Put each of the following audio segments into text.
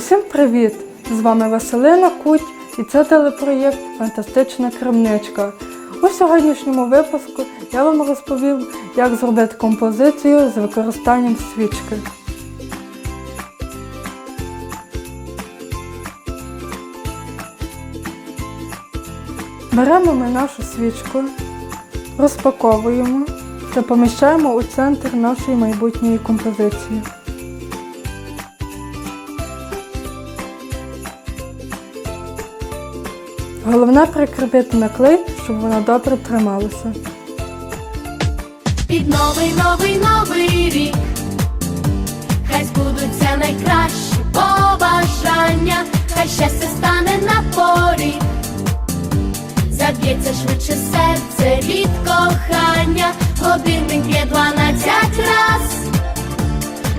Усім привіт! З вами Василина Куть і це телепроєкт Фантастична крамничка. У сьогоднішньому випуску я вам розповім, як зробити композицію з використанням свічки. Беремо ми нашу свічку, розпаковуємо та поміщаємо у центр нашої майбутньої композиції. Головне прикріпити на клей, щоб вона добре трималася. Під новий, новий, новий рік. Хай збудуться найкращі побажання, хай щастя стане на порі. Заб'ється швидше серце від кохання, годинник б'є дванадцять раз,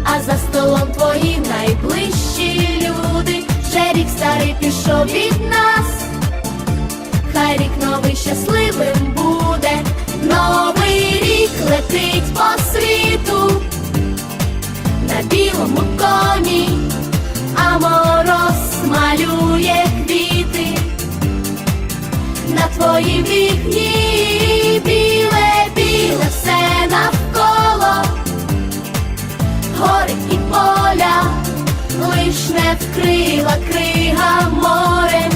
а за столом твої найближчі люди, ще рік старий пішов від нас. Хай рік новий щасливим буде, новий рік летить по світу. На білому коні, а мороз малює квіти. На твоїй вікні, біле, біле все навколо, гори і поля, лиш не вкрила крига море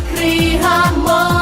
крига море,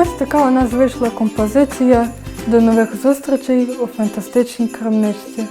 Ось така у нас вийшла композиція. До нових зустрічей у фантастичній крамничці.